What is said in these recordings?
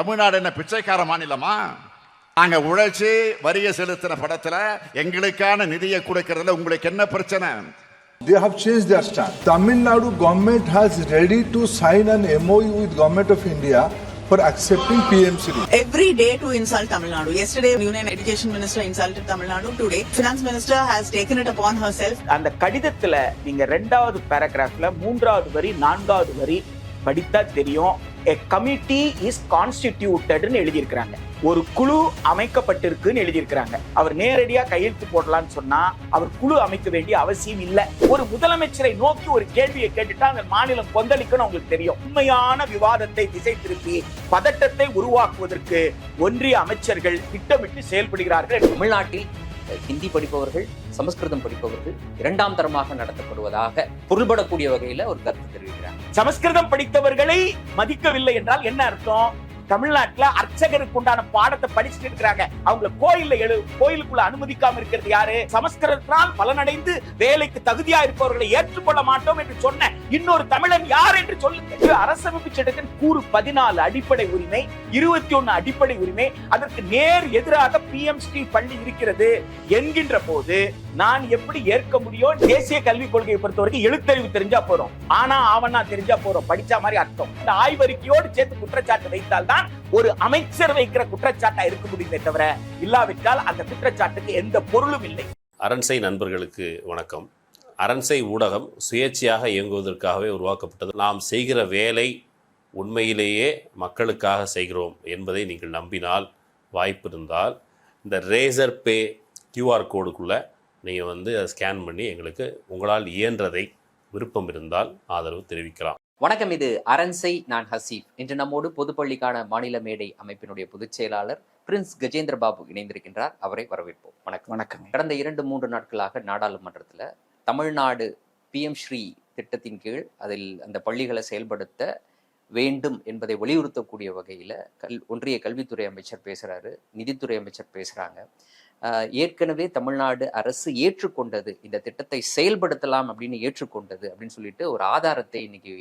தமிழ்நாடு என்ன பிச்சைக்கார மாநிலமா நாங்க உழைச்சி வரிய செலுத்தின படத்துல எங்களுக்கான நிதியை கொடுக்கறதுல உங்களுக்கு என்ன பிரச்சனை They have changed their stand. Tamil Nadu government has ready to sign an MOU with government of India for accepting PMCD. Every day to insult Tamil Nadu. Yesterday, Union Education Minister insulted Tamil Nadu. Today, Finance Minister has taken it upon herself அந்த கடிதத்துல நீங்க ரெண்டாவது பேராகிராஃப்ல மூன்றாவது வரி நான்காவது வரி படித்தா தெரியும் எ committee is கான்ஸ்டிடியூட்டட்னு எழுதியிருக்கிறாங்க. ஒரு குழு அமைக்கப்பட்டிருக்குன்னு எழுதியிருக்கிறாங்க. அவர் நேரடியா கையெழுத்து போடலாம்னு சொன்னா அவர் குழு அமைக்க வேண்டிய அவசியம் இல்ல. ஒரு முதலமைச்சரை நோக்கி ஒரு கேள்வியை கேட்டுட்டா அந்த மாநிலம் கொந்தளிக்கணும் உங்களுக்கு தெரியும். உண்மையான விவாதத்தை திசை திருப்பி பதட்டத்தை உருவாக்குவதற்கு ஒன்றிய அமைச்சர்கள் திட்டமிட்டு செயல்படுகிறார்கள். தமிழ்நாட்டில் ஹிந்தி படிப்பவர்கள் சமஸ்கிருதம் படிப்பவர்கள் இரண்டாம் தரமாக நடத்தப்படுவதாக பொருள்படக்கூடிய வகையில ஒரு கருத்து தெரிவிக்கிறார் சமஸ்கிருதம் படித்தவர்களை மதிக்கவில்லை என்றால் என்ன அர்த்தம்? தமிழ்நாட்டுல அர்ச்சகருக்கு உண்டான பாடத்தை படிச்சுட்டு இருக்கிறாங்க. அவங்க கோயில்ல எழு கோயிலுக்குள்ள அனுமதிக்காம இருக்கிறது யாரு? சமஸ்கிருதத்தினால் பலனடைந்து வேலைக்கு தகுதியா இருப்பவர்களை ஏற்றுக்கொள்ள மாட்டோம் என்று சொன்ன இன்னொரு தமிழன் யார் என்று சொல்லுங்க அரசமைப்பு சட்டத்தின் கூறு பதினாலு அடிப்படை உரிமை இருபத்தி ஒன்னு அடிப்படை உரிமை அதற்கு நேர் எதிராக பி எம் ஸ்ரீ பள்ளி இருக்கிறது என்கின்ற போது நான் எப்படி ஏற்க முடியும்? தேசிய கல்விக் கொள்கையை பொறுத்த வரைக்கும் எழுத்தறிவு தெரிஞ்சா போறோம். ஆனா ஆவணா தெரிஞ்சா போறோம். படிச்சா மாதிரி அர்த்தம். இந்த ஆய்வறிக்கையோடு சேர்த்து குற்றச்சாட்டு வைத்தால் தான் ஒரு அமைச்சர் வைக்கிற குற்றச்சாட்டா இருக்க முடியுமே தவிர இல்லாவிட்டால் அந்த குற்றச்சாட்டுக்கு எந்த பொருளும் இல்லை. அரண்சை நண்பர்களுக்கு வணக்கம். அரண்சை ஊடகம் சுயேட்சையாக இயங்குவதற்காகவே உருவாக்கப்பட்டது. நாம் செய்கிற வேலை உண்மையிலேயே மக்களுக்காக செய்கிறோம் என்பதை நீங்கள் நம்பினால் வாய்ப்பு இருந்தால் இந்த ரேசர் பே கியூஆர் கோடுக்குள்ளே நீங்கள் வந்து அதை ஸ்கேன் பண்ணி எங்களுக்கு உங்களால் இயன்றதை விருப்பம் இருந்தால் ஆதரவு தெரிவிக்கலாம். வணக்கம் இது அரண்சை நான் ஹசீப். இன்று நம்மோடு பொதுப்பள்ளிக்கான மாநில மேடை அமைப்பினுடைய பொதுச் செயலாளர் பிரின்ஸ் கஜேந்திர பாபு இணைந்திருக்கின்றார். அவரை வரவேற்போம். வணக்கம். வணக்கம் கடந்த இரண்டு மூன்று நாட்களாக நாடாளுமன்றத்தில் தமிழ்நாடு பிஎம் ஸ்ரீ திட்டத்தின் கீழ் அதில் அந்த பள்ளிகளை செயல்படுத்த வேண்டும் என்பதை வலியுறுத்தக்கூடிய வகையில் கல் ஒன்றிய கல்வித்துறை அமைச்சர் பேசுகிறாரு நிதித்துறை அமைச்சர் பேசுகிறாங்க ஏற்கனவே தமிழ்நாடு அரசு ஏற்றுக்கொண்டது இந்த திட்டத்தை செயல்படுத்தலாம் அப்படின்னு ஏற்றுக்கொண்டது அப்படின்னு சொல்லிட்டு ஒரு ஆதாரத்தை இன்னைக்கு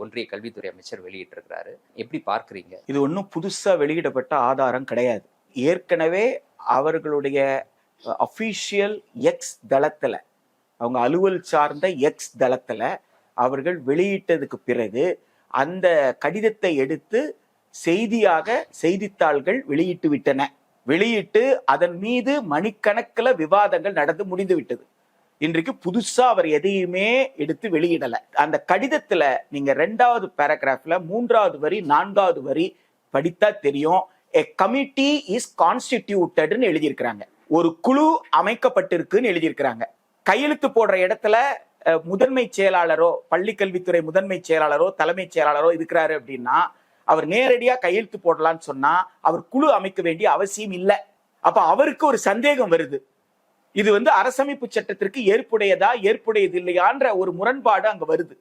ஒன்றிய கல்வித்துறை அமைச்சர் வெளியிட்டிருக்கிறாரு. எப்படி பார்க்குறீங்க? இது ஒன்றும் புதுசாக வெளியிடப்பட்ட ஆதாரம் கிடையாது. ஏற்கனவே அவர்களுடைய அஃபீஷியல் எக்ஸ் தளத்தில் அவங்க அலுவல் சார்ந்த எக்ஸ் தளத்தில் அவர்கள் வெளியிட்டதுக்கு பிறகு அந்த கடிதத்தை எடுத்து செய்தியாக செய்தித்தாள்கள் வெளியிட்டு விட்டன. வெளியிட்டு அதன் மீது மணிக்கணக்கில் விவாதங்கள் நடந்து முடிந்து விட்டது. இன்றைக்கு புதுசா அவர் எதையுமே எடுத்து வெளியிடல. அந்த கடிதத்துல நீங்க ரெண்டாவது பேராகிராஃப்ல மூன்றாவது வரி நான்காவது வரி படித்தா தெரியும். எ கமிட்டி இஸ் கான்ஸ்டிடியூட்டட்னு எழுதியிருக்கிறாங்க. ஒரு குழு அமைக்கப்பட்டிருக்குன்னு எழுதியிருக்கிறாங்க. கையெழுத்து போடுற இடத்துல முதன்மை செயலாளரோ பள்ளிக்கல்வித்துறை முதன்மை செயலாளரோ தலைமைச் செயலாளரோ இருக்கிறாரு அப்படின்னா அவர் நேரடியா கையெழுத்து போடலாம்னு சொன்னா அவர் குழு அமைக்க வேண்டிய அவசியம் இல்லை. அப்ப அவருக்கு ஒரு சந்தேகம் வருது. இது வந்து அரசமைப்பு சட்டத்திற்கு ஏற்புடையதா ஏற்புடையது இல்லையான்ற ஒரு முரண்பாடு அங்க வருது.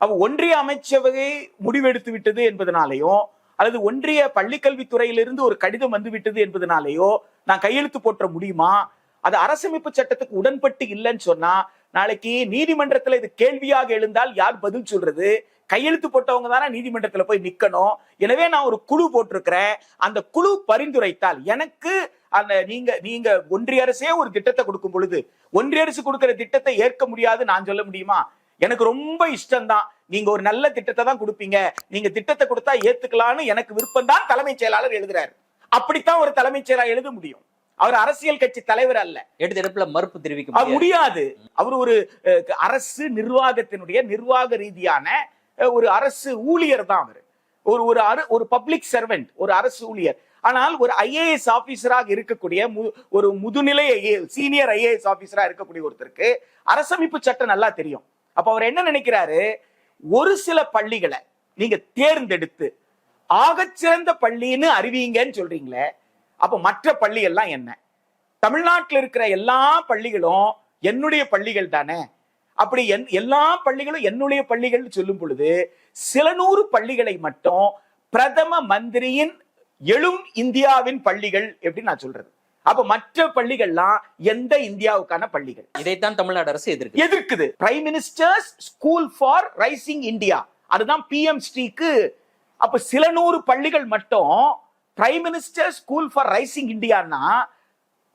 அப்ப ஒன்றிய அமைச்சவையை முடிவெடுத்து விட்டது என்பதனாலேயும் அல்லது ஒன்றிய பள்ளிக்கல்வித்துறையிலிருந்து ஒரு கடிதம் வந்து விட்டது என்பதனாலேயோ நான் கையெழுத்து போட்ட முடியுமா? அது அரசமைப்பு சட்டத்துக்கு உடன்பட்டு இல்லைன்னு சொன்னா நாளைக்கு நீதிமன்றத்துல இது கேள்வியாக எழுந்தால் யார் பதில் சொல்றது? கையெழுத்து போட்டவங்க தானே நீதிமன்றத்துல போய் நிக்கணும். எனவே நான் ஒரு குழு போட்டிருக்கிறேன். அந்த குழு பரிந்துரைத்தால் எனக்கு அந்த நீங்க நீங்க ஒன்றிய அரசே ஒரு திட்டத்தை கொடுக்கும் பொழுது ஒன்றிய அரசு கொடுக்கிற திட்டத்தை ஏற்க முடியாது நான் சொல்ல முடியுமா? எனக்கு ரொம்ப இஷ்டம்தான். நீங்க ஒரு நல்ல திட்டத்தை தான் கொடுப்பீங்க. நீங்க திட்டத்தை கொடுத்தா ஏத்துக்கலாம்னு எனக்கு விருப்பம் தான் தலைமைச் செயலாளர் எழுதுறாரு. அப்படித்தான் ஒரு தலைமைச் செயலாளர் எழுத முடியும். அவர் அரசியல் கட்சி தலைவர் அல்ல. எடுத்த இடத்துல மறுப்பு தெரிவிக்க முடியாது. அவர் ஒரு அரசு நிர்வாகத்தினுடைய நிர்வாக ரீதியான ஒரு அரசு ஊழியர் தான் அவர். ஒரு ஒரு ஒரு பப்ளிக் சர்வெண்ட் ஒரு அரசு ஊழியர். ஆனால் ஒரு ஐஏஎஸ் ஆபீசராக இருக்கக்கூடிய மு- ஒரு முதுநிலை சீனியர் ஐஏஎஸ் ஆபீசரா இருக்கக்கூடிய ஒருத்தருக்கு அரசமைப்பு சட்டம் நல்லா தெரியும். அப்ப அவர் என்ன நினைக்கிறாரு? ஒரு சில பள்ளிகளை நீங்க தேர்ந்தெடுத்து ஆகச்சிறந்த பள்ளின்னு அறிவிங்கன்னு சொல்றீங்களே அப்ப மற்ற பள்ளி எல்லாம் என்ன? தமிழ்நாட்டில் இருக்கிற எல்லா பள்ளிகளும் என்னுடைய பள்ளிகள் தானே? அப்படி என் எல்லா பள்ளிகளும் என்னுடைய பள்ளிகள் சொல்லும் பொழுது சில நூறு பள்ளிகளை மட்டும் பிரதம மந்திரியின் எழும் இந்தியாவின் பள்ளிகள் எப்படி நான் சொல்றது. அப்ப மற்ற பள்ளிகள்லாம் எந்த இந்தியாவுக்கான பள்ளிகள்? இதைத்தான் தமிழ்நாடு அரசு எதிர்க்கு எதிர்க்குது. Prime ministers school for rising India அதுதான் பிஎம் ஸ்ரீக்கு அப்ப சில நூறு பள்ளிகள் மட்டும் prime minister school for rising இந்தியான்னா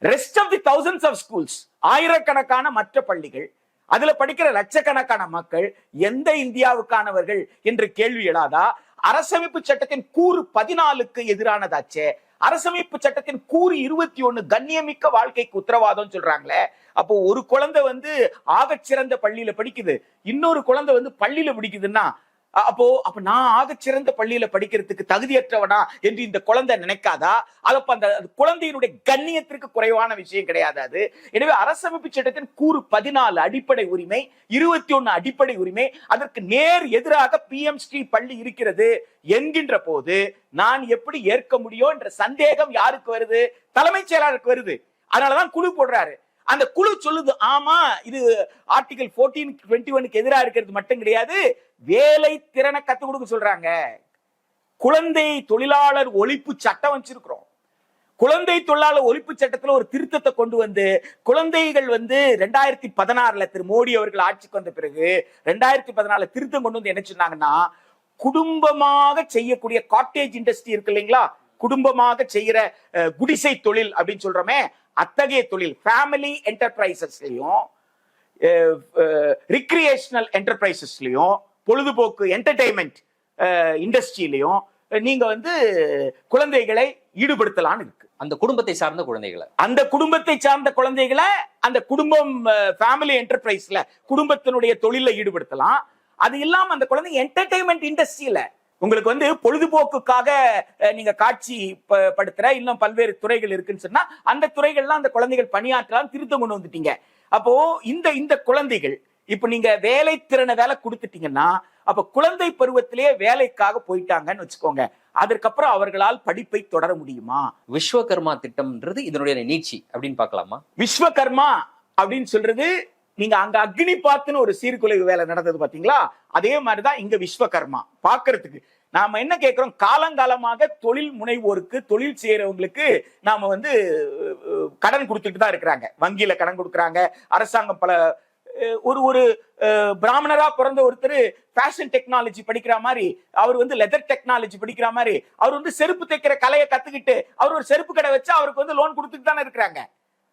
rest of the thousands of schools ஆயிரக்கணக்கான மற்ற பள்ளிகள் அதுல படிக்கிற லட்சக்கணக்கான மக்கள் எந்த இந்தியாவுக்கானவர்கள் என்று கேள்வி எழாதா? அரசமைப்பு சட்டத்தின் கூறு பதினாலுக்கு எதிரானதாச்சே. அரசமைப்பு சட்டத்தின் கூறு இருபத்தி ஒண்ணு கண்ணியமிக்க வாழ்க்கைக்கு உத்தரவாதம் சொல்றாங்களே. அப்போ ஒரு குழந்தை வந்து ஆகச்சிறந்த பள்ளியில படிக்குது. இன்னொரு குழந்தை வந்து பள்ளியில படிக்குதுன்னா அப்போ அப்ப நான் ஆக சிறந்த பள்ளியில படிக்கிறதுக்கு தகுதியற்றவனா என்று இந்த குழந்தை நினைக்காதா? அதப்ப அப்ப அந்த குழந்தையினுடைய கண்ணியத்திற்கு குறைவான விஷயம் கிடையாது அது. எனவே அரசமைப்பு சட்டத்தின் கூறு பதினாலு அடிப்படை உரிமை இருபத்தி ஒண்ணு அடிப்படை உரிமை அதற்கு நேர் எதிராக பி எம் ஸ்ரீ பள்ளி இருக்கிறது என்கின்ற போது நான் எப்படி ஏற்க முடியும் என்ற சந்தேகம் யாருக்கு வருது? தலைமைச் செயலாளருக்கு வருது. அதனாலதான் குழு போடுறாரு. அந்த குழு சொல்லுது ஆமா இது ஆர்டிகல் 14 டுவெண்ட்டி ஒனுக்கு எதிராக இருக்கிறது மட்டும் கிடையாது வேலை திறனை கத்துக் கொடுக்க சொல்றாங்க. குழந்தை தொழிலாளர் ஒழிப்பு சட்டம் வச்சிருக்கிறோம். குழந்தை தொழிலாளர் ஒழிப்பு சட்டத்துல ஒரு திருத்தத்தை கொண்டு வந்து குழந்தைகள் வந்து ரெண்டாயிரத்தி பதினாறுல திரு மோடி அவர்கள் ஆட்சிக்கு வந்த பிறகு ரெண்டாயிரத்தி பதினாலுல திருத்தம் கொண்டு வந்து என்ன சொன்னாங்கன்னா குடும்பமாக செய்யக்கூடிய காட்டேஜ் இண்டஸ்ட்ரி இருக்கு இல்லைங்களா? குடும்பமாக செய்யற அஹ், குடிசை தொழில் அப்படின்னு சொல்றோமே அத்தகைய தொழில் ஃபேமிலி என்டர்பிரைசஸ்லயும் ரிக்ரியேஷனல் என்டர்பிரைசஸ்லயும் பொழுதுபோக்கு என்டர்டைன்மெண்ட் இண்டஸ்ட்ரியிலையும் நீங்க வந்து குழந்தைகளை ஈடுபடுத்தலாம்னு இருக்கு. அந்த குடும்பத்தை சார்ந்த குழந்தைகளை. அந்த குடும்பத்தை சார்ந்த குழந்தைகளை அந்த குடும்பம் ஃபேமிலி என்டர்பிரைஸ்ல குடும்பத்தினுடைய தொழில ஈடுபடுத்தலாம். அது இல்லாம அந்த குழந்தை என்டர்டைன்மெண்ட் இண்டஸ்ட்ரியில உங்களுக்கு வந்து பொழுதுபோக்குக்காக நீங்க காட்சி ப- படுத்துற இன்னும் பல்வேறு துறைகள் இருக்குன்னு சொன்னா அந்த துறைகள்லாம் அந்த குழந்தைகள் பணியாற்றலாம் திருத்தம் கொண்டு வந்துட்டீங்க. அப்போ இந்த இந்த குழந்தைகள் இப்ப நீங்க வேலை திறனை வேலை கொடுத்துட்டீங்கன்னா அப்ப குழந்தை பருவத்திலேயே வேலைக்காக போயிட்டாங்கன்னு வச்சுக்கோங்க. அதற்கப்புறம் அவர்களால் படிப்பை தொடர முடியுமா? விஸ்வகர்மா திட்டம்ன்றது இதனுடைய நீட்சி அப்படின்னு பார்க்கலாமா? விஸ்வகர்மா அப்படின்னு சொல்றது நீங்க அங்க அக்னி பாத்துன்னு ஒரு சீர்குலைவு வேலை நடந்தது பாத்தீங்களா? அதே மாதிரிதான் இங்க விஸ்வகர்மா பாக்குறதுக்கு நாம என்ன கேட்கிறோம் காலங்காலமாக தொழில் முனைவோருக்கு தொழில் செய்யறவங்களுக்கு நாம வந்து கடன் கொடுத்துட்டு தான் இருக்கிறாங்க. வங்கியில கடன் கொடுக்குறாங்க. அரசாங்கம் பல ஒரு ஒரு பிராமணரா பிறந்த ஒருத்தர் ஃபேஷன் டெக்னாலஜி படிக்கிற மாதிரி அவர் வந்து லெதர் டெக்னாலஜி படிக்கிற மாதிரி அவர் வந்து செருப்பு தைக்கிற கலையை கத்துக்கிட்டு அவர் ஒரு செருப்பு கடை வச்சு அவருக்கு வந்து லோன் கொடுத்துட்டு தானே இருக்கிறாங்க.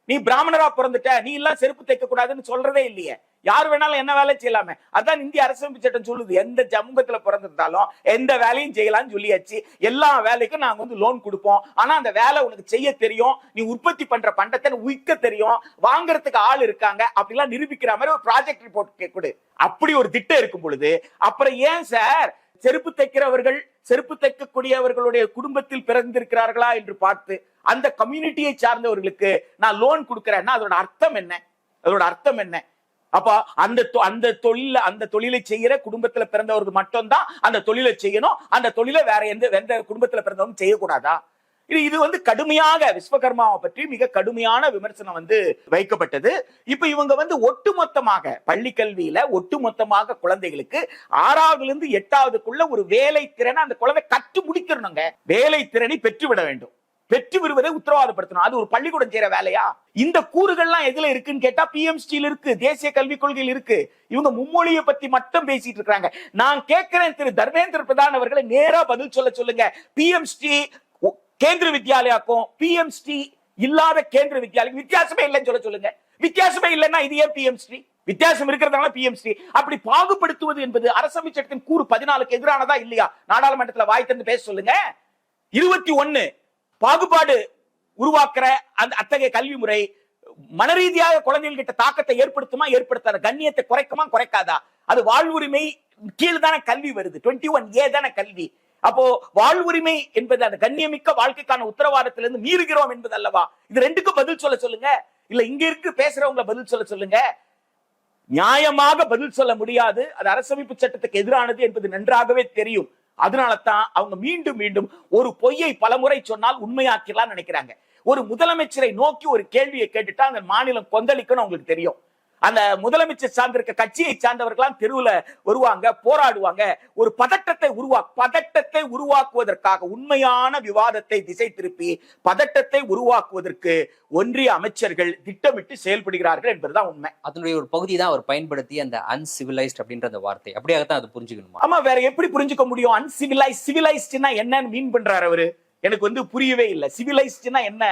நீ பிராமணரா பிறந்துட்ட நீ எல்லாம் செருப்பு தைக்க கூடாதுன்னு சொல்றதே இல்லையே. யார் வேணாலும் என்ன வேலை செய்யலாமே. அதான் இந்திய அரசமைப்பு சட்டம் சொல்லுது. எந்த சமூகத்துல பிறந்திருந்தாலும் எந்த வேலையும் செய்யலாம்னு சொல்லியாச்சு. எல்லா வேலைக்கும் நாங்க வந்து லோன் கொடுப்போம். ஆனா அந்த வேலை உனக்கு செய்ய தெரியும். நீ உற்பத்தி பண்ற பண்டத்தை உயிக்க தெரியும். வாங்குறதுக்கு ஆள் இருக்காங்க. அப்படிலாம் நிரூபிக்கிற மாதிரி ஒரு ப்ராஜெக்ட் ரிப்போர்ட் கொடு. அப்படி ஒரு திட்டம் இருக்கும் பொழுது அப்புறம் ஏன் சார் செருப்பு தைக்கிறவர்கள் செருப்பு தைக்கக்கூடியவர்களுடைய குடும்பத்தில் பிறந்திருக்கிறார்களா என்று பார்த்து அந்த கம்யூனிட்டியை சார்ந்தவர்களுக்கு நான் லோன் கொடுக்கிறேன்னா அதோட அர்த்தம் என்ன? அதோட அர்த்தம் என்ன? அப்போ அந்த தொ- அந்த தொழில அந்த தொழிலை செய்யற குடும்பத்துல பிறந்தவர்கள் மட்டும்தான் அந்த தொழிலை செய்யணும். அந்த தொழிலை வேற எந்த எந்த குடும்பத்துல பிறந்தவங்க செய்யக்கூடாதா? இது இது வந்து கடுமையாக விஸ்வகர்மாவை பற்றி மிக கடுமையான விமர்சனம் வந்து வைக்கப்பட்டது. இப்ப இவங்க வந்து ஒட்டுமொத்தமாக பள்ளி கல்வியில ஒட்டுமொத்தமாக குழந்தைகளுக்கு ஆறாவதுல இருந்து எட்டாவதுக்குள்ள ஒரு வேலை திறனை அந்த குழந்தை கற்று முடிக்கணுங்க வேலை திறனை பெற்றுவிட வேண்டும். பெற்று விடுவதை உத்தரவாதப்படுத்தணும். அது ஒரு பள்ளிக்கூடம் செய்யற வேலையா? இந்த கூறுகள்லாம் எதுல இருக்குன்னு கேட்டா பிஎம்ஸ்டியில் இருக்கு தேசிய கல்விக் கொள்கையில் இருக்கு. இவங்க மும்மொழியை பத்தி மட்டும் பேசிட்டு இருக்காங்க நான் கேட்கிறேன் திரு தர்மேந்திர பிரதான் அவர்களை நேரா பதில் சொல்ல சொல்லுங்க. பிஎம்ஸ்டி கேந்திர வித்யாலயாக்கும் பிஎம்ஸ்டி இல்லாத கேந்திர வித்யாலயம். வித்தியாசமே இல்லைன்னு சொல்ல சொல்லுங்க. வித்தியாசமே இல்லைன்னா இது ஏன் பிஎம்ஸ்டி வித்தியாசம் இருக்கிறதுனால பிஎம்ஸ்டி அப்படி பாகுபடுத்துவது என்பது அரசமை சட்டத்தின் கூறு பதினாலுக்கு எதிரானதா இல்லையா? நாடாளுமன்றத்துல வாய் திறந்து பேச சொல்லுங்க. இருபத்தி ஒண்ணு பாகுபாடு உருவாக்குற அந்த அத்தகைய கல்வி முறை மனரீதியாக குழந்தைகள் கிட்ட தாக்கத்தை ஏற்படுத்துமா ஏற்படுத்தாத? கண்ணியத்தை குறைக்குமா குறைக்காதா? அது வாழ்வுரிமை கீழ் தானே கல்வி வருது. டுவெண்ட்டி ஒன் ஏ தானே கல்வி. அப்போ வாழ்வுரிமை என்பது அந்த கண்ணியமிக்க வாழ்க்கைக்கான உத்தரவாதத்திலிருந்து மீறுகிறோம் என்பது அல்லவா இது ரெண்டுக்கும் பதில் சொல்ல சொல்லுங்க. இல்ல இங்க இருக்கு பேசுறவங்கள பதில் சொல்ல சொல்லுங்க. நியாயமாக பதில் சொல்ல முடியாது. அது அரசமைப்பு சட்டத்துக்கு எதிரானது என்பது நன்றாகவே தெரியும். அதனால தான் அவங்க மீண்டும் மீண்டும் ஒரு பொய்யை பலமுறை சொன்னால் உண்மையாக்கலாம் நினைக்கிறாங்க. ஒரு முதலமைச்சரை நோக்கி ஒரு கேள்வியை கேட்டுட்டா அந்த மாநிலம் கொந்தளிக்கணும் உங்களுக்கு தெரியும். அந்த முதலமைச்சர் சார்ந்திருக்க கட்சியை சார்ந்தவர்களாம் தெருவுல வருவாங்க போராடுவாங்க. ஒரு பதட்டத்தை உருவா பதட்டத்தை உருவாக்குவதற்காக உண்மையான விவாதத்தை திசை திருப்பி பதட்டத்தை உருவாக்குவதற்கு ஒன்றிய அமைச்சர்கள் திட்டமிட்டு செயல்படுகிறார்கள் என்பதுதான் உண்மை. அதனுடைய ஒரு பகுதி தான் அவர் பயன்படுத்தி அந்த அன்சிவிலைஸ்ட் அப்படின்ற அந்த வார்த்தை. அப்படியாகத்தான் அது புரிஞ்சுக்கணுமா? ஆமா வேற எப்படி புரிஞ்சுக்க முடியும்? அன்சிவிலைஸ் சிவிலைஸ்ட்னா என்னன்னு மீன் பண்றாரு அவரு. எனக்கு வந்து புரியவே இல்லை. சிவிலைஸ்ட்னா என்ன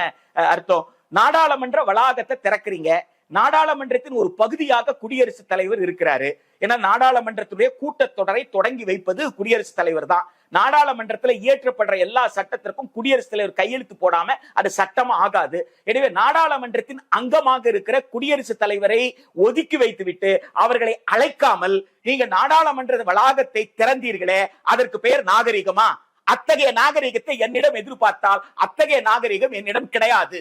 அர்த்தம்? நாடாளுமன்ற வளாகத்தை திறக்கிறீங்க. நாடாளுமன்றத்தின் ஒரு பகுதியாக குடியரசுத் தலைவர் இருக்கிறாரு. ஏன்னா நாடாளுமன்றத்துடைய கூட்டத்தொடரை தொடங்கி வைப்பது குடியரசுத் தலைவர் தான். நாடாளுமன்றத்துல இயற்றப்படுற எல்லா சட்டத்திற்கும் குடியரசுத் தலைவர் கையெழுத்து போடாம அது சட்டம் ஆகாது. எனவே நாடாளுமன்றத்தின் அங்கமாக இருக்கிற குடியரசுத் தலைவரை ஒதுக்கி வைத்துவிட்டு அவர்களை அழைக்காமல் நீங்க நாடாளுமன்ற வளாகத்தை திறந்தீர்களே அதற்கு பெயர் நாகரிகமா? அத்தகைய நாகரிகத்தை என்னிடம் எதிர்பார்த்தால் அத்தகைய நாகரிகம் என்னிடம் கிடையாது.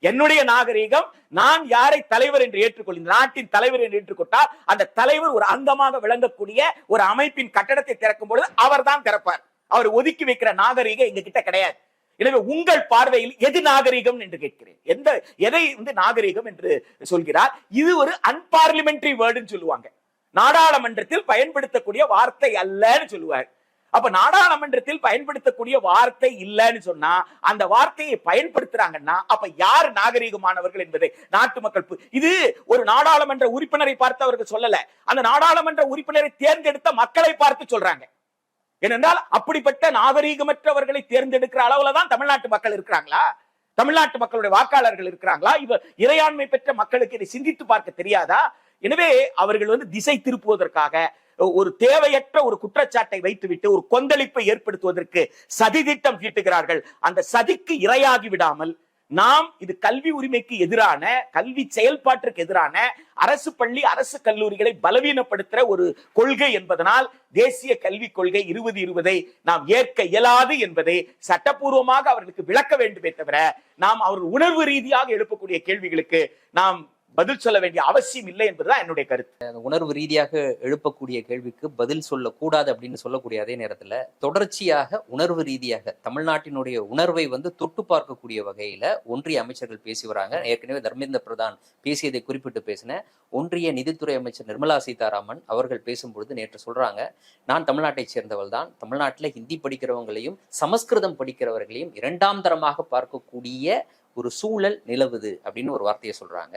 என்னுடைய நாகரிகம் நான் யாரை தலைவர் என்று ஏற்றுக்கொள்ள நாட்டின் தலைவர் என்று ஏற்றுக்கொண்டால் அந்த தலைவர் ஒரு அங்கமாக விளங்கக்கூடிய ஒரு அமைப்பின் கட்டடத்தை திறக்கும் பொழுது அவர்தான் திறப்பார். அவர் ஒதுக்கி வைக்கிற நாகரிகம் எங்க கிட்ட கிடையாது. எனவே உங்கள் பார்வையில் எது நாகரிகம் என்று கேட்கிறேன். எந்த எதை வந்து நாகரிகம் என்று சொல்கிறார்? இது ஒரு அன்பார்லிமெண்டரி வேர்டுன்னு சொல்லுவாங்க. நாடாளுமன்றத்தில் பயன்படுத்தக்கூடிய வார்த்தை அல்லன்னு சொல்லுவார். அப்ப நாடாளுமன்றத்தில் பயன்படுத்தக்கூடிய வார்த்தை இல்லைன்னு சொன்னா அந்த வார்த்தையை பயன்படுத்துறாங்கன்னா அப்ப யார் நாகரீகமானவர்கள் என்பதை நாட்டு மக்கள் இது ஒரு நாடாளுமன்ற உறுப்பினரை பார்த்து அவர்கள் சொல்லல. அந்த நாடாளுமன்ற உறுப்பினரை தேர்ந்தெடுத்த மக்களை பார்த்து சொல்றாங்க. ஏனென்றால் அப்படிப்பட்ட நாகரீகமற்றவர்களை தேர்ந்தெடுக்கிற அளவுல தான் தமிழ்நாட்டு மக்கள் இருக்கிறாங்களா? தமிழ்நாட்டு மக்களுடைய வாக்காளர்கள் இருக்கிறாங்களா? இவ இறையாண்மை பெற்ற மக்களுக்கு இதை சிந்தித்து பார்க்க தெரியாதா? எனவே அவர்கள் வந்து திசை திருப்புவதற்காக ஒரு தேவையற்ற ஒரு குற்றச்சாட்டை வைத்துவிட்டு ஒரு கொந்தளிப்பை ஏற்படுத்துவதற்கு சதி திட்டம் தீட்டுகிறார்கள். அந்த சதிக்கு இரையாகி விடாமல் நாம் இது கல்வி உரிமைக்கு எதிரான கல்வி செயல்பாட்டிற்கு எதிரான அரசு பள்ளி அரசு கல்லூரிகளை பலவீனப்படுத்துற ஒரு கொள்கை என்பதனால் தேசிய கல்விக் கொள்கை இருபது இருபதை நாம் ஏற்க இயலாது என்பதை சட்டப்பூர்வமாக அவர்களுக்கு விளக்க வேண்டுமே தவிர நாம் அவர்கள் உணர்வு ரீதியாக எழுப்பக்கூடிய கேள்விகளுக்கு நாம் பதில் சொல்ல வேண்டிய அவசியம் இல்லை என்பதுதான் என்னுடைய கருத்து. உணர்வு ரீதியாக எழுப்பக்கூடிய கேள்விக்கு பதில் சொல்லக்கூடாது அப்படின்னு சொல்லக்கூடிய அதே நேரத்துல தொடர்ச்சியாக உணர்வு ரீதியாக தமிழ்நாட்டினுடைய உணர்வை வந்து தொட்டு பார்க்கக்கூடிய வகையில ஒன்றிய அமைச்சர்கள் பேசி வராங்க. ஏற்கனவே தர்மேந்திர பிரதான் பேசியதை குறிப்பிட்டு பேசின ஒன்றிய நிதித்துறை அமைச்சர் நிர்மலா சீதாராமன் அவர்கள் பேசும்பொழுது நேற்று சொல்றாங்க நான் தமிழ்நாட்டை சேர்ந்தவள் தான். தமிழ்நாட்டில் ஹிந்தி படிக்கிறவங்களையும் சமஸ்கிருதம் படிக்கிறவர்களையும் இரண்டாம் தரமாக பார்க்கக்கூடிய ஒரு சூழல் நிலவுது அப்படின்னு ஒரு வார்த்தையை சொல்றாங்க.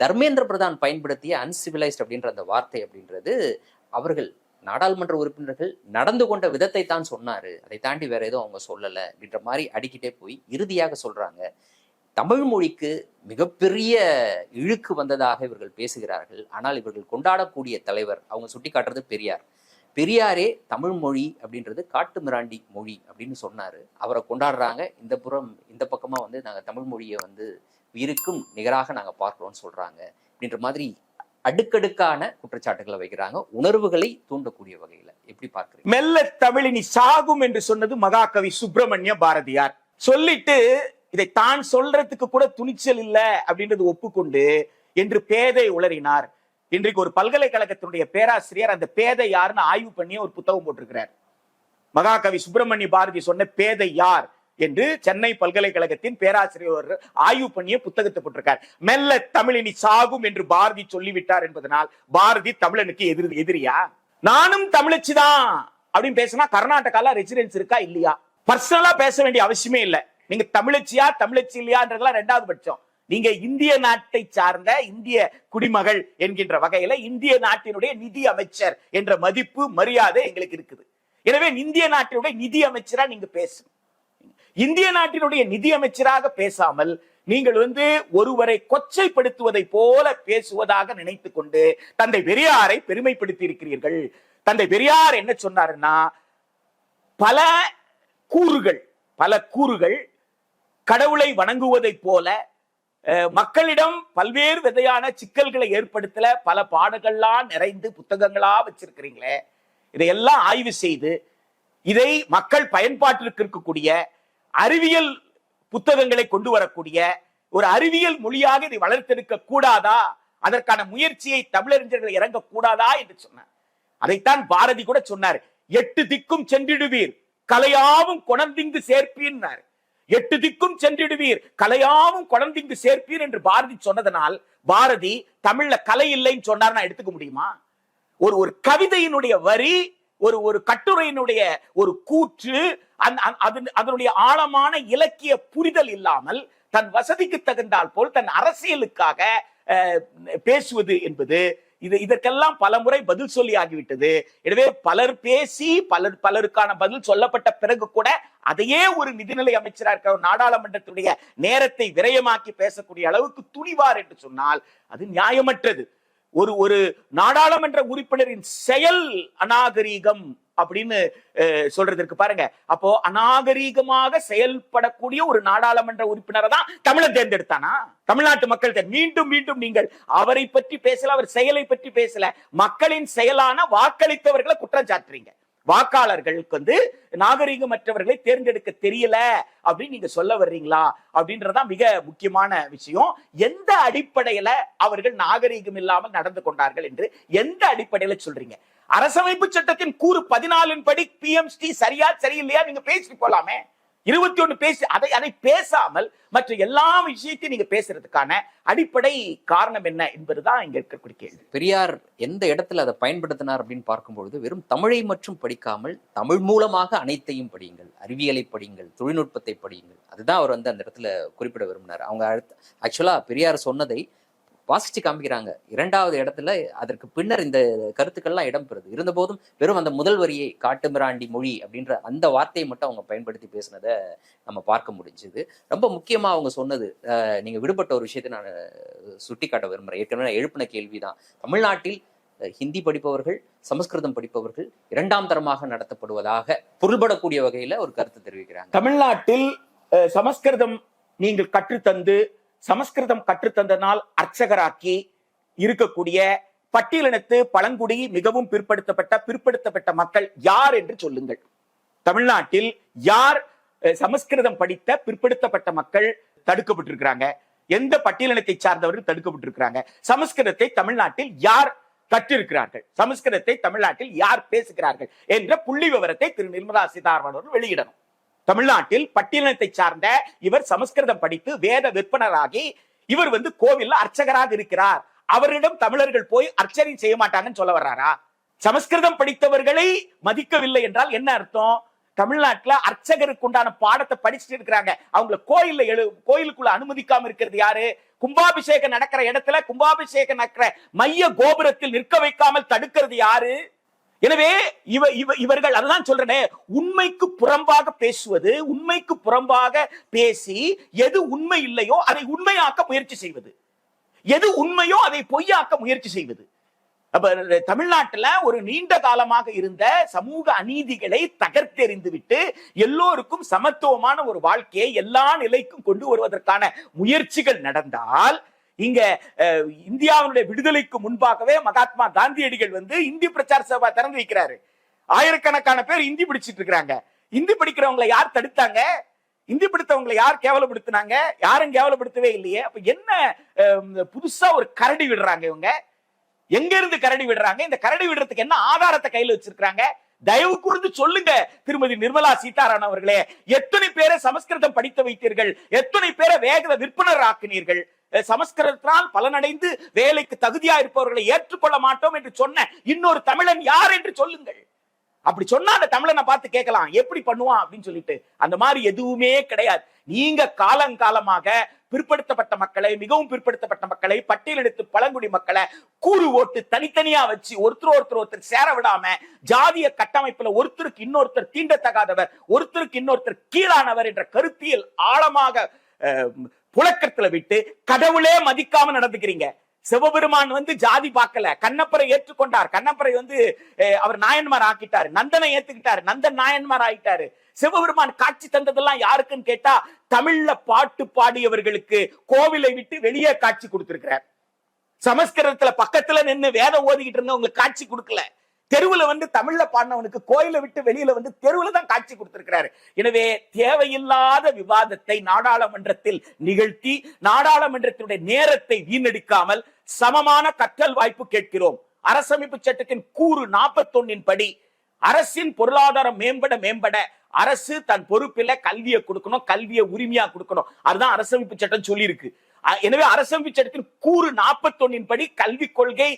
தர்மேந்திர பிரதான் பயன்படுத்திய அன்சிவிலைஸ்ட் அப்படின்ற அந்த வார்த்தை அப்படின்றது அவர்கள் நாடாளுமன்ற உறுப்பினர்கள் நடந்து கொண்ட விதத்தை தான் சொன்னாரு. அதை தாண்டி வேற எதுவும் அவங்க சொல்லலை அப்படின்ற மாதிரி அடிக்கிட்டே போய் இறுதியாக சொல்றாங்க. தமிழ் மொழிக்கு மிகப்பெரிய இழுக்கு வந்ததாக இவர்கள் பேசுகிறார்கள். ஆனால் இவர்கள் கொண்டாடக்கூடிய தலைவர் அவங்க சுட்டி காட்டுறது பெரியார். பெரியாரே தமிழ் மொழி அப்படின்றது காட்டு மிராண்டி மொழி அப்படின்னு சொன்னாரு. அவரை கொண்டாடுறாங்க. இந்த புறம் இந்த பக்கமா வந்து நாங்கள் தமிழ் மொழியை வந்து உயிருக்கும் நிகராக நாங்க பார்க்கிறோம்னு சொல்றாங்க. அப்படின்ற மாதிரி அடுக்கடுக்கான குற்றச்சாட்டுகளை வைக்கிறாங்க. உணர்வுகளை தூண்டக்கூடிய வகையில. எப்படி பார்க்கிறீங்க? மெல்ல தமிழினி சாகும் என்று சொன்னது மகாகவி சுப்பிரமணிய பாரதியார். சொல்லிட்டு இதை தான் சொல்றதுக்கு கூட துணிச்சல் இல்ல அப்படின்றது ஒப்புக்கொண்டு என்று பேதை உளறினார். இன்றைக்கு ஒரு பல்கலைக்கழகத்தினுடைய பேராசிரியர் அந்த பேதை யாருன்னு ஆய்வு பண்ணி ஒரு புத்தகம் போட்டிருக்கிறார். மகாகவி சுப்பிரமணிய பாரதி சொன்ன பேதை யார்? என்று சென்னை பல்கலைக்கழகத்தின் பேராசிரியர் ஆய்வு பண்ணிய புத்தகத்தை போட்டிருக்கார். மெல்ல தமிழினி சாகும் என்று பாரதி சொல்லிவிட்டார் என்பதனால் பாரதி தமிழனுக்கு எதிர் எதிரியா? நானும் தமிழச்சிதான் அப்படின்னு பேசினா கர்நாடகால ரெசிடென்ஸ் இருக்கா இல்லையா? பர்சனலா பேச வேண்டிய அவசியமே இல்ல. நீங்க தமிழச்சியா தமிழச்சி இல்லையான்றதெல்லாம் ரெண்டாவது பட்சம். நீங்க இந்திய நாட்டை சார்ந்த இந்திய குடிமகள் என்கின்ற வகையில இந்திய நாட்டினுடைய நிதி அமைச்சர் என்ற மதிப்பு மரியாதை எங்களுக்கு இருக்குது. எனவே இந்திய நாட்டினுடைய நிதி அமைச்சரா நீங்க பேசுங்க இந்திய நாட்டினுடைய நிதி அமைச்சராக பேசாமல் நீங்கள் வந்து ஒருவரை கொச்சைப்படுத்துவதை போல பேசுவதாக நினைத்து கொண்டு தந்தை பெரியாரை பெருமைப்படுத்தி இருக்கிறீர்கள். தந்தை பெரியார் என்ன சொன்னாருன்னா பல கூறுகள் பல கூறுகள் கடவுளை வணங்குவதைப் போல அஹ், மக்களிடம் பல்வேறு விதையான சிக்கல்களை ஏற்படுத்தல பல பாடங்கள்லாம் நிறைந்து புத்தகங்களா வச்சிருக்கிறீங்களே. இதையெல்லாம் ஆய்வு செய்து இதை மக்கள் பயன்பாட்டிற்கு இருக்கக்கூடிய அறிவியல் புத்தகங்களை கொண்டு வரக்கூடிய ஒரு அறிவியல் மொழியாக இதை வளர்த்தெடுக்க கூடாதா? அதற்கான முயற்சியை தமிழறிஞர்கள் இறங்க கூடாதா என்று சொன்னார். அதைத்தான் பாரதி கூட சொன்னார். எட்டு திக்கும் சென்றிடுவீர் கலையாவும் கொணர்ந்திங்கு சேர்ப்பீன்னார். எட்டு திக்கும் சென்றிடுவீர் கலையாவும் குழந்தைக்கு சேர்ப்பீர் என்று பாரதி சொன்னதனால் பாரதி தமிழ்ல கலை இல்லைன்னு சொன்னார் நான் எடுத்துக்க முடியுமா? ஒரு ஒரு கவிதையினுடைய வரி ஒரு ஒரு கட்டுரையினுடைய ஒரு கூற்று அதனுடைய ஆழமான இலக்கிய புரிதல் இல்லாமல் தன் வசதிக்கு தகுந்தால் போல் தன் அரசியலுக்காக பேசுவது என்பது இது இதற்கெல்லாம் பலமுறை பதில் சொல்லி ஆகிவிட்டது எனவே பலர் பேசி பலர் பலருக்கான பதில் சொல்லப்பட்ட பிறகு கூட அதையே ஒரு நிதிநிலை அமைச்சராக இருக்கிற நாடாளுமன்றத்துடைய நேரத்தை விரயமாக்கி பேசக்கூடிய அளவுக்கு துணிவார் என்று சொன்னால் அது நியாயமற்றது. ஒரு ஒரு நாடாளுமன்ற உறுப்பினரின் செயல் அநாகரீகம் அப்படின்னு சொல்றதற்கு பாருங்க. அப்போ அநாகரீகமாக செயல்படக்கூடிய ஒரு நாடாளுமன்ற உறுப்பினரை தான் தமிழன் தேர்ந்தெடுத்தானா? தமிழ்நாட்டு மக்கள் தேர்- மீண்டும் மீண்டும் நீங்கள் அவரை பற்றி பேசல அவர் செயலை பற்றி பேசல. மக்களின் செயலான வாக்களித்தவர்களை குற்றம் சாட்டுறீங்க. வாக்காளர்களுக்கு வந்து நாகரீகமற்றவர்களை தேர்ந்தெடுக்க தெரியல அப்படின்னு நீங்க சொல்ல வர்றீங்களா அப்படின்றதுதான் மிக முக்கியமான விஷயம். எந்த அடிப்படையில அவர்கள் நாகரீகம் இல்லாமல் நடந்து கொண்டார்கள் என்று எந்த அடிப்படையில சொல்றீங்க? அரசமைப்பு சட்டத்தின் கூறு பதினாலின் படி பிஎம்ஸ்டி சரியா சரியில்லையா? நீங்க பேசிட்டு போலாமே. இருபத்தி ஒன்று பேசி அதை அதை பேசாமல் மற்ற எல்லா விஷயத்தையும் நீங்க பேசுறதுக்கான அடிப்படை காரணம் என்ன என்பதுதான் இங்க இருக்கக்கூடிய கேள்வி. பெரியார் எந்த இடத்துல அதை பயன்படுத்தினார் அப்படின்னு பார்க்கும்பொழுது வெறும் தமிழை மட்டும் படிக்காமல் தமிழ் மூலமாக அனைத்தையும் படியுங்கள். அறிவியலை படியுங்கள் தொழில்நுட்பத்தை படியுங்கள். அதுதான் அவர் வந்து அந்த இடத்துல குறிப்பிட விரும்பினார். அவங்க ஆக்சுவலா பெரியார் சொன்னதை வாசிச்சு காமிக்கிறாங்க. இரண்டாவது இடத்துல அதற்கு பின்னர் இந்த கருத்துக்கள்லாம் இடம்பெறுது. இருந்தபோதும் வெறும் அந்த முதல் வரியை காட்டுமிராண்டி மொழி அப்படின்ற அந்த வார்த்தையை மட்டும் அவங்க பயன்படுத்தி பேசினதை நம்ம பார்க்க முடிஞ்சுது. ரொம்ப முக்கியமா அவங்க சொன்னது நீங்கள் நீங்க விடுபட்ட ஒரு விஷயத்தை நான் சுட்டி காட்ட விரும்புறேன். ஏற்கனவே நான் எழுப்பின கேள்விதான். தமிழ்நாட்டில் ஹிந்தி படிப்பவர்கள் சமஸ்கிருதம் படிப்பவர்கள் இரண்டாம் தரமாக நடத்தப்படுவதாக பொருள்படக்கூடிய வகையில ஒரு கருத்து தெரிவிக்கிறாங்க. தமிழ்நாட்டில் சமஸ்கிருதம் நீங்கள் கற்றுத்தந்து சமஸ்கிருதம் கற்றுத்தந்தனால் அர்ச்சகராக்கி இருக்கக்கூடிய பட்டியலினத்து பழங்குடி மிகவும் பிற்படுத்தப்பட்ட பிற்படுத்தப்பட்ட மக்கள் யார் என்று சொல்லுங்கள். தமிழ்நாட்டில் யார் சமஸ்கிருதம் படித்த பிற்படுத்தப்பட்ட மக்கள் தடுக்கப்பட்டிருக்கிறாங்க? எந்த பட்டியலினத்தை சார்ந்தவர்கள் தடுக்கப்பட்டிருக்கிறாங்க? சமஸ்கிருதத்தை தமிழ்நாட்டில் யார் கற்றிருக்கிறார்கள்? சமஸ்கிருதத்தை தமிழ்நாட்டில் யார் பேசுகிறார்கள்? என்ற புள்ளி விவரத்தை திரு. நிர்மலா சீதாராமன் அவர்கள் வெளியிடணும். தமிழ்நாட்டில் பட்டியலினத்தை சார்ந்த இவர் சமஸ்கிருதம் படித்து வேத விற்பனராகி இவர் வந்து கோவில்ல அர்ச்சகராக இருக்கிறார். அவரிடம் தமிழர்கள் போய் அர்ச்சனை செய்ய மாட்டாங்கன்னு சொல்ல வர்றாரா? சமஸ்கிருதம் படித்தவர்களை மதிக்கவில்லை என்றால் என்ன அர்த்தம்? தமிழ்நாட்டுல அர்ச்சகருக்கு உண்டான பாடத்தை படிச்சுட்டு இருக்கிறாங்க. அவங்கள கோயில்ல எழு கோயிலுக்குள்ள அனுமதிக்காம இருக்கிறது யாரு? கும்பாபிஷேகம் நடக்கிற இடத்துல கும்பாபிஷேகம் நடக்கிற மைய கோபுரத்தில் நிற்க வைக்காமல் தடுக்கிறது யாரு? எனவே இவ இவ இவர்கள் அதுதான் சொல்றேனே உண்மைக்கு புறம்பாக பேசுவது உண்மைக்கு புறம்பாக பேசி எது உண்மை இல்லையோ அதை உண்மையாக்க முயற்சி செய்வது. எது உண்மையோ அதை பொய்யாக்க முயற்சி செய்வது. அப்ப தமிழ்நாட்டுல ஒரு நீண்ட காலமாக இருந்த சமூக அநீதிகளை தகர்த்தெறிந்து விட்டு எல்லோருக்கும் சமத்துவமான ஒரு வாழ்க்கையை எல்லா நிலைக்கும் கொண்டு வருவதற்கான முயற்சிகள் நடந்தால் இங்க இந்தியாவினுடைய விடுதலைக்கு முன்பாகவே மகாத்மா காந்தியடிகள் வந்து இந்தி பிரச்சார சபா திறந்து வைக்கிறாரு. ஆயிரக்கணக்கான பேர் இந்தி படிச்சிட்டு இருக்கிறாங்க. இந்தி படிக்கிறவங்களை யார் தடுத்தாங்க? இந்தி படித்தவங்களை யார் கேவலப்படுத்தினாங்க? யாரும் கேவலப்படுத்தவே இல்லையே. அப்ப என்ன புதுசா ஒரு கரடி விடுறாங்க இவங்க? எங்க இருந்து கரடி விடுறாங்க? இந்த கரடி விடுறதுக்கு என்ன ஆதாரத்தை கையில வச்சிருக்காங்க தயவு கூர்ந்து சொல்லுங்க திருமதி நிர்மலா சீதாராமன் அவர்களே. எத்தனை பேரை சமஸ்கிருதம் படித்து வைத்தீர்கள்? எத்தனை பேரை வேகத விற்பனர் ஆக்கினீர்கள் சமஸ்கிருதத்தினால் பலனடைந்து வேலைக்கு தகுதியா இருப்பவர்களை ஏற்றுக்கொள்ள மாட்டோம் என்று சொன்ன இன்னொரு தமிழன் யார் என்று சொல்லுங்கள். அப்படி சொன்னா அந்த தமிழனை பார்த்து கேட்கலாம் எப்படி பண்ணுவான் அப்படின்னு சொல்லிட்டு. அந்த மாதிரி எதுவுமே கிடையாது. நீங்க காலங்காலமாக பிற்படுத்தப்பட்ட மக்களை மிகவும் பிற்படுத்தப்பட்ட மக்களை பட்டியலெடுத்து பழங்குடி மக்களை கூறு ஓட்டு தனித்தனியா வச்சு ஒருத்தர் ஒருத்தர் ஒருத்தர் சேர விடாம ஜாதிய கட்டமைப்புல ஒருத்தருக்கு இன்னொருத்தர் தீண்டத்தகாதவர் ஒருத்தருக்கு இன்னொருத்தர் கீழானவர் என்ற கருத்தியல் ஆழமாக அஹ், புழக்கத்துல விட்டு கடவுளே மதிக்காம நடந்துக்கிறீங்க. சிவபெருமான் வந்து ஜாதி பார்க்கல. கண்ணப்பரை ஏற்றுக்கொண்டார். கண்ணப்பரை வந்து அவர் நாயன்மார் ஆக்கிட்டாரு. நந்தனை ஏத்துக்கிட்டாரு. நந்தன் நாயன்மார் ஆகிட்டாரு சிவபெருமான் காட்சி தந்ததெல்லாம் யாருக்குன்னு கேட்டா தமிழ்ல பாட்டு பாடியவர்களுக்கு கோவிலை விட்டு வெளியே காட்சி கொடுத்திருக்கிறார். சமஸ்கிருதத்துல பக்கத்துல நின்னு வேதம் ஓதிக்கிட்டு இருந்தவங்களுக்கு காட்சி கொடுக்கல. தெருவுல வந்து தமிழ்ல பாடினவனுக்கு கோயிலை விட்டு வெளியில வந்து தெருவில் தான் காட்சி கொடுத்திருக்கிறாரு. எனவே தேவையில்லாத விவாதத்தை நாடாளுமன்றத்தில் நிகழ்த்தி நாடாளுமன்றத்தினுடைய நேரத்தை வீணடிக்காமல் சமமான கற்றல் வாய்ப்பு கேட்கிறோம். அரசமைப்பு சட்டத்தின் கூறு நாற்பத்தொன்னின் படி அரசின் பொருளாதாரம் மேம்பட மேம்பட அரசு தன் பொறுப்பில கல்வியை கொடுக்கணும் கல்வியை உரிமையா கொடுக்கணும். அதுதான் அரசமைப்பு சட்டம் சொல்லியிருக்கு. எனவே அரசமைப்பு சட்டத்தின் கூறு நாற்பத்தொன்னின் படி கல்விக் கொள்கை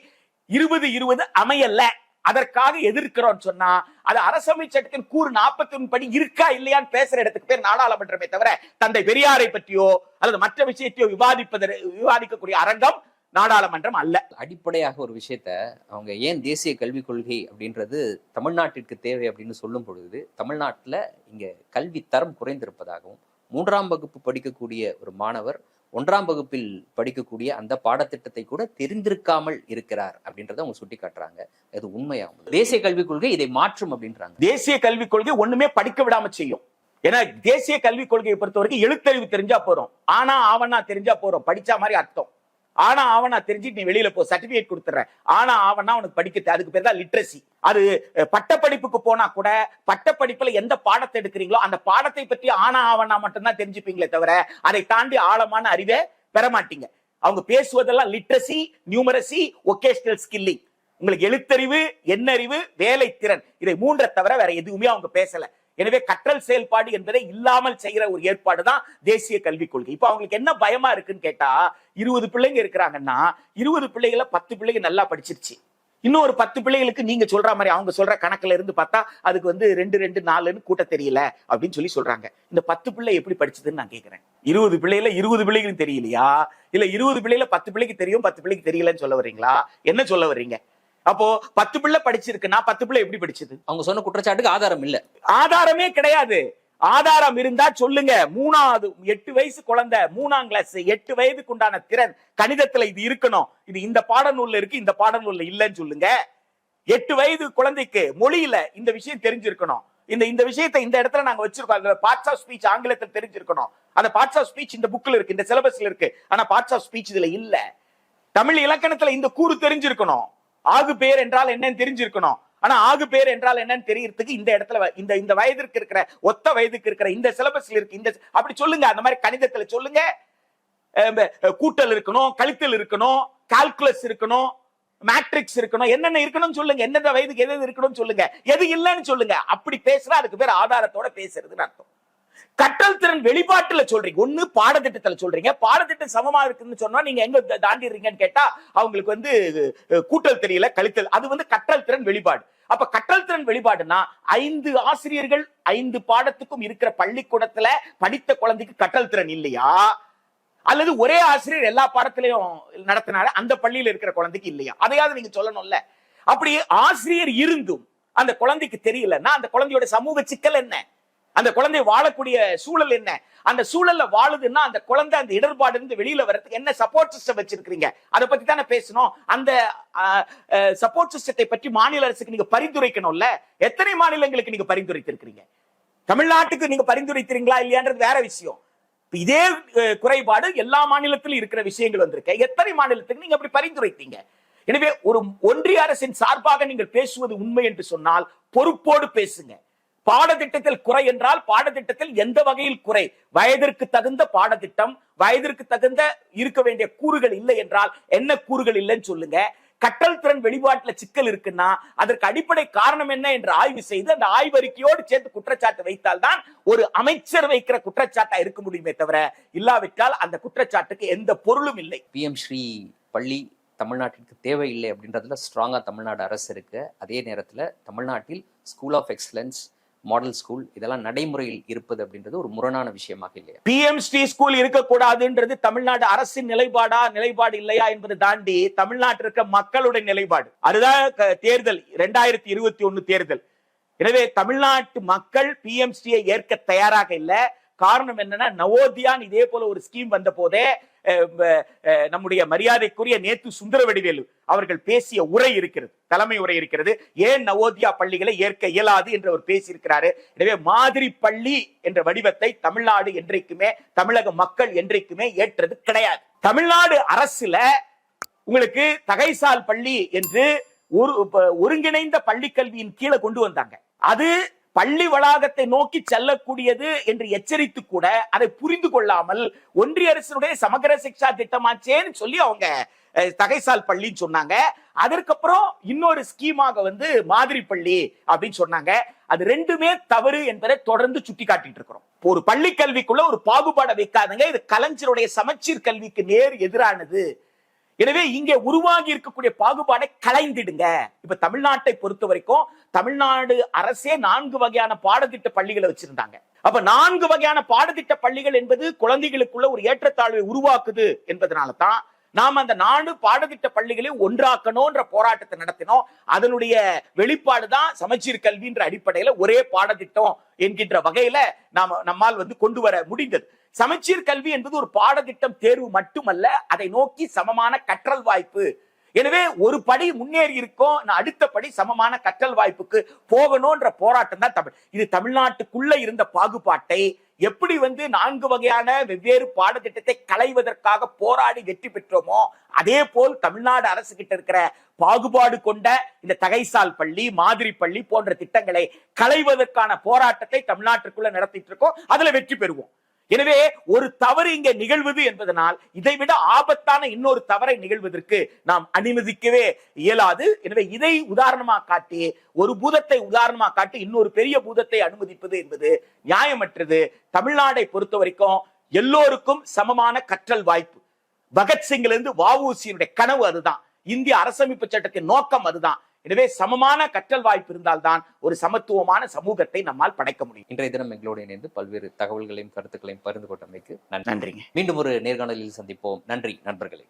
இருபது இருபது அமையல்ல அதற்காக எதிர்க்கிறோம் சொன்னா அது அரசமை சட்டத்தின் கூறு நாற்பத்தி படி இருக்கா இல்லையான்னு பேசுற இடத்துக்கு பேர் நாடாளுமன்றமே தவிர தந்தை பெரியாரை பற்றியோ அல்லது மற்ற விஷயத்தையோ விவாதிப்பதற்கு விவாதிக்கக்கூடிய அரங்கம் நாடாளுமன்றம் அல்ல. அடிப்படையாக ஒரு விஷயத்த அவங்க ஏன் தேசிய கல்விக் கொள்கை அப்படின்றது தமிழ்நாட்டிற்கு தேவை அப்படின்னு சொல்லும் பொழுது தமிழ்நாட்டில் இங்க கல்வி தரம் குறைந்திருப்பதாகவும் மூன்றாம் வகுப்பு படிக்கக்கூடிய ஒரு மாணவர் ஒன்றாம் வகுப்பில் படிக்கக்கூடிய அந்த பாடத்திட்டத்தை கூட தெரிந்திருக்காமல் இருக்கிறார் அப்படின்றத அவங்க சுட்டி காட்டுறாங்க அது உண்மையாகும் தேசிய கல்விக் கொள்கை இதை மாற்றும் அப்படின்றாங்க. தேசிய கல்விக் கொள்கை ஒண்ணுமே படிக்க விடாம செய்யும். ஏன்னா தேசிய கல்விக் கொள்கையை பொறுத்த வரைக்கும் எழுத்தறிவு தெரிஞ்சா போறோம். ஆனா ஆவணா தெரிஞ்சா போறோம். படிச்சா மாதிரி அர்த்தம். ஆனா அவனா தெரிஞ்சுட்டு நீ வெளியில போ சர்டிபிகேட் கொடுத்துறேன் ஆனா அவனா அவனுக்கு படிக்க அதுக்கு பேர் தான் லிட்ரஸி அது பட்டப்படிப்புக்கு போனா கூட பட்டப்படிப்புல எந்த பாடத்தை எடுக்கிறீங்களோ அந்த பாடத்தை பற்றி ஆனா ஆவணா மட்டும்தான் தெரிஞ்சுப்பீங்களே தவிர அதை தாண்டி ஆழமான அறிவை பெற மாட்டீங்க அவங்க பேசுவதெல்லாம் லிட்ரஸி நியூமரசி ஒகேஷனல் ஸ்கில்லிங் உங்களுக்கு எழுத்தறிவு எண்ணறிவு வேலை திறன் இதை மூன்றை தவிர வேற எதுவுமே அவங்க பேசல. எனவே கற்றல் செயல்பாடு என்பதை இல்லாமல் செய்யற ஒரு ஏற்பாடு தான் தேசிய கல்விக் கொள்கை. இப்ப அவங்களுக்கு என்ன பயமா இருக்குன்னு கேட்டா இருபது பிள்ளைங்க இருக்கிறாங்கன்னா இருபது பிள்ளைகள பத்து பிள்ளைங்க நல்லா படிச்சிருச்சு. இன்னும் ஒரு பத்து பிள்ளைகளுக்கு நீங்க சொல்ற மாதிரி அவங்க சொல்ற கணக்குல இருந்து பார்த்தா அதுக்கு வந்து ரெண்டு ரெண்டு நாலுன்னு கூட்ட தெரியல அப்படின்னு சொல்லி சொல்றாங்க. இந்த பத்து பிள்ளை எப்படி படிச்சதுன்னு நான் கேட்கிறேன் இருபது பிள்ளைல இருபது பிள்ளைகளுக்கு தெரியலையா? இல்ல இருபது பிள்ளைல பத்து பிள்ளைக்கு தெரியும் பத்து பிள்ளைக்கு தெரியலன்னு சொல்ல வர்றீங்களா? என்ன சொல்ல வர்றீங்க? அப்போ பத்து பிள்ளை படிச்சிருக்குன்னா பத்து பிள்ளை எப்படி படிச்சது? அவங்க சொன்ன குற்றச்சாட்டுக்கு ஆதாரம் இல்ல. ஆதாரமே கிடையாது. ஆதாரம் இருந்தா சொல்லுங்க. மூணாவது எட்டு வயசு குழந்தை மூணாம் கிளாஸ் எட்டு வயதுக்கு உண்டான திறன் கணிதத்துல இது இருக்கணும். இது இந்த பாடநூல்ல இருக்கு இந்த பாடநூல்ல இல்லைன்னு சொல்லுங்க. எட்டு வயது குழந்தைக்கு மொழியில இந்த விஷயம் தெரிஞ்சிருக்கணும். இந்த இந்த விஷயத்தை இந்த இடத்துல நாங்க வச்சிருக்கோம். அந்த பார்ட்ஸ் ஆஃப் ஸ்பீச் ஆங்கிலத்தில் தெரிஞ்சிருக்கணும். அந்த பார்ட்ஸ் ஆஃப் ஸ்பீச் இந்த புக்ல இருக்கு இந்த சிலபஸ்ல இருக்கு. ஆனா பார்ட்ஸ் ஆஃப் ஸ்பீச் இதுல இல்ல. தமிழ் இலக்கணத்துல இந்த கூறு தெரிஞ்சிருக்கணும். ஆகு பேர் என்றால் என்னன்னு தெரிஞ்சிருக்கணும். ஆனா ஆகு பேர் என்றால் என்னன்னு தெரியறதுக்கு இந்த இடத்துல இந்த இந்த வயதிற்கு இருக்கிற ஒத்த வயதுக்கு இருக்கிற இந்த சிலபஸ்ல இருக்கு இந்த அப்படி சொல்லுங்க அந்த மாதிரி கணிதத்துல சொல்லுங்க. கூட்டல் இருக்கணும் கழித்தல் இருக்கணும் கால்குலஸ் இருக்கணும் மேட்ரிக்ஸ் இருக்கணும் என்னென்ன இருக்கணும்னு சொல்லுங்க எந்தெந்த வயதுக்கு எது எது இருக்கணும்னு சொல்லுங்க எது இல்லைன்னு சொல்லுங்க. அப்படி பேசுறா அதுக்கு பேர் ஆதாரத்தோட பேசுறதுன்னு அர்த்தம். கற்றல் திறன் வெளிப்பாட்டுல சொல்றீங்க. ஒண்ணு பாடத்திட்டத்துல சொல்றீங்க. பாடத்திட்டம் சமமா இருக்குன்னு சொன்னா நீங்க எங்க தாண்டிடுறீங்கன்னு கேட்டா அவங்களுக்கு வந்து கூட்டல் தெரியல கழித்தல். அது வந்து கற்றல் திறன் வெளிப்பாடு. அப்ப கற்றல் திறன் வெளிப்பாடுனா ஐந்து ஆசிரியர்கள் ஐந்து பாடத்துக்கும் இருக்கிற பள்ளிக்கூடத்துல படித்த குழந்தைக்கு கற்றல் திறன் இல்லையா? அல்லது ஒரே ஆசிரியர் எல்லா பாடத்திலையும் நடத்தினால அந்த பள்ளியில இருக்கிற குழந்தைக்கு இல்லையா? அதையாவது நீங்க சொல்லணும்ல. அப்படி ஆசிரியர் இருந்தும் அந்த குழந்தைக்கு தெரியலன்னா அந்த குழந்தையோட சமூக சிக்கல் என்ன? அந்த குழந்தை வாழக்கூடிய சூழல் என்ன? அந்த சூழல்ல வாழுதுன்னா அந்த குழந்தை அந்த இடர்பாடு இருந்து வெளியில வர்றதுக்கு என்ன சப்போர்ட் சிஸ்டம் வச்சிருக்கீங்க அதை பத்தி தானே பேசணும். அந்த சப்போர்ட் சிஸ்டத்தை பற்றி மாநில அரசுக்கு நீங்க பரிந்துரைக்கணும்ல? எத்தனை மாநிலங்களுக்கு நீங்க பரிந்துரைத்திருக்கிறீங்க? தமிழ்நாட்டுக்கு நீங்க பரிந்துரைத்தீங்களா இல்லையான்றது வேற விஷயம். இதே குறைபாடு எல்லா மாநிலத்திலும் இருக்கிற விஷயங்கள் வந்திருக்கு. எத்தனை மாநிலத்துக்கு நீங்க அப்படி பரிந்துரைத்தீங்க? எனவே ஒரு ஒன்றிய அரசின் சார்பாக நீங்கள் பேசுவது உண்மை என்று சொன்னால் பொறுப்போடு பேசுங்க. பாடத்திட்டத்தில் குறை என்றால் பாடத்திட்டத்தில் எந்த வகையில் குறை? வயதிற்கு தகுந்த பாடத்திட்டம் வயதிற்கு தகுந்த இருக்க வேண்டிய கூறுகள் இல்லை என்றால் என்ன கூறுகள் இல்லைன்னு சொல்லுங்க. கற்றல் திறன் வெளிப்பாட்டுல சிக்கல் இருக்குன்னா அதற்கு அடிப்படை காரணம் என்ன என்று ஆய்வு செய்து அந்த ஆய்வறிக்கையோடு சேர்த்து குற்றச்சாட்டு வைத்தால் தான் ஒரு அமைச்சர் வைக்கிற குற்றச்சாட்டா இருக்க முடியுமே தவிர இல்லாவிட்டால் அந்த குற்றச்சாட்டுக்கு எந்த பொருளும் இல்லை. பிஎம் ஸ்ரீ பள்ளி தமிழ்நாட்டிற்கு தேவையில்லை அப்படின்றதுல ஸ்ட்ராங்கா தமிழ்நாடு அரசு இருக்கு. அதே நேரத்துல தமிழ்நாட்டில் school of excellence model school இதெல்லாம் நடைமுறையில் இருப்பது அப்படின்றது ஒரு முரணான விஷயமாக இல்லையா? பிஎம்ஸ்டி ஸ்கூல் இருக்கக்கூடாதுன்றது தமிழ்நாடு அரசின் நிலைப்பாடா நிலைப்பாடு இல்லையா என்பதை தாண்டி தமிழ்நாட்டில் இருக்க மக்களுடைய நிலைப்பாடு. அதுதான் தேர்தல் இரண்டாயிரத்தி இருபத்தி ஒன்னு தேர்தல். எனவே தமிழ்நாட்டு மக்கள் பிஎம்ஸ்டியை ஏற்க தயாராக இல்லை. காரணம் என்னன்னா நவோதியான் இதே போல ஒரு ஸ்கீம் வந்த போதே நம்முடைய மரியாதைக்குரிய நேத்து சுந்தர வடிவேலு அவர்கள் பேசிய உரை இருக்கிறது தலைமை உரை இருக்கிறது. ஏன் நவோதியா பள்ளிகளை ஏற்க இயலாது என்று அவர் பேசியிருக்கிறாரு. எனவே மாதிரி பள்ளி என்ற வடிவத்தை தமிழ்நாடு என்றைக்குமே தமிழக மக்கள் என்றைக்குமே ஏற்றது கிடையாது. தமிழ்நாடு அரசுல உங்களுக்கு தகைசால் பள்ளி என்று ஒரு ஒருங்கிணைந்த பள்ளி கல்வியின் கீழே கொண்டு வந்தாங்க. அது பள்ளி வளாகத்தை நோக்கி செல்லக்கூடியது என்று எச்சரித்து கூட அதை புரிந்து கொள்ளாமல் ஒன்றிய அரசினுடைய சமகர சிக்ஷா திட்டமாச்சேன்னு சொல்லி அவங்க தகைசால் பள்ளின்னு சொன்னாங்க. அதற்கப்புறம் இன்னொரு ஸ்கீமாக வந்து மாதிரி பள்ளி அப்படின்னு சொன்னாங்க. அது ரெண்டுமே தவறு என்பதை தொடர்ந்து சுட்டி காட்டிட்டு இருக்கிறோம். ஒரு பள்ளி கல்விக்குள்ள ஒரு பாகுபாடை வைக்காதுங்க. இது கலைஞருடைய சமச்சீர் கல்விக்கு நேர் எதிரானது. எனவே இங்கே உருவாகி இருக்கக்கூடிய பாகுபாடை கலைந்திடுங்க. இப்ப தமிழ்நாட்டை பொறுத்த வரைக்கும் தமிழ்நாடு அரசே நான்கு வகையான பாடத்திட்ட பள்ளிகளை வச்சிருந்தாங்க. அப்ப நான்கு வகையான பாடத்திட்ட பள்ளிகள் என்பது குழந்தைகளுக்குள்ள ஒரு ஏற்றத்தாழ்வை உருவாக்குது என்பதனால தான் நாம் அந்த நாடு பாடத்திட்ட பள்ளிகளை ஒன்றாக்கணும்ன்ற போராட்டத்தை நடத்தினோம். அதனுடைய வெளிப்பாடு தான் சமச்சீர் கல்வின்ற அடிப்படையில ஒரே பாடத்திட்டம் என்கின்ற வகையில நாம் நம்மால் வந்து கொண்டு வர முடிந்தது. சமச்சீர் கல்வி என்பது ஒரு பாடத்திட்டம் தேர்வு மட்டுமல்ல அதை நோக்கி சமமான கற்றல் வாய்ப்பு. எனவே ஒரு படி முன்னேறி இருக்கோம் நான் அடுத்த படி சமமான கற்றல் வாய்ப்புக்கு போகணும்ன்ற போராட்டம் தான் தமிழ். இது தமிழ்நாட்டுக்குள்ள இருந்த பாகுபாட்டை எப்படி வந்து நான்கு வகையான வெவ்வேறு பாடத்திட்டத்தை களைவதற்காக போராடி வெற்றி பெற்றோமோ அதே போல் தமிழ்நாடு அரசு கிட்ட இருக்கிற பாகுபாடு கொண்ட இந்த தகைசால் பள்ளி மாதிரி பள்ளி போன்ற திட்டங்களை களைவதற்கான போராட்டத்தை தமிழ்நாட்டிற்குள்ள நடத்திட்டு இருக்கோம். அதுல வெற்றி பெறுவோம். எனவே ஒரு தவறு இங்கே நிகழ்வது என்பதனால் இதைவிட ஆபத்தான இன்னொரு தவறை நிகழ்வதற்கு நாம் அனுமதிக்கவே இயலாது. எனவே இதை உதாரணமாக காட்டி ஒரு பூதத்தை உதாரணமாக காட்டி இன்னொரு பெரிய பூதத்தை அனுமதிப்பது என்பது நியாயமற்றது. தமிழ்நாடை பொறுத்த வரைக்கும் எல்லோருக்கும் சமமான கற்றல் வாய்ப்பு. பகத்சிங்ல இருந்து வஉசியினுடைய கனவு அதுதான். இந்திய அரசமைப்பு சட்டத்தின் நோக்கம் அதுதான். எனவே சமமான கற்றல் வாய்ப்பு இருந்தால்தான் ஒரு சமத்துவமான சமூகத்தை நம்மால் படைக்க முடியும். இன்றைய தினம் எங்களோடு இணைந்து பல்வேறு தகவல்களையும் கருத்துக்களையும் பகிர்ந்து கொண்டமைக்கு நன்றி. நன்றிங்க. மீண்டும் ஒரு நேர்காணலில் சந்திப்போம். நன்றி நண்பர்களே.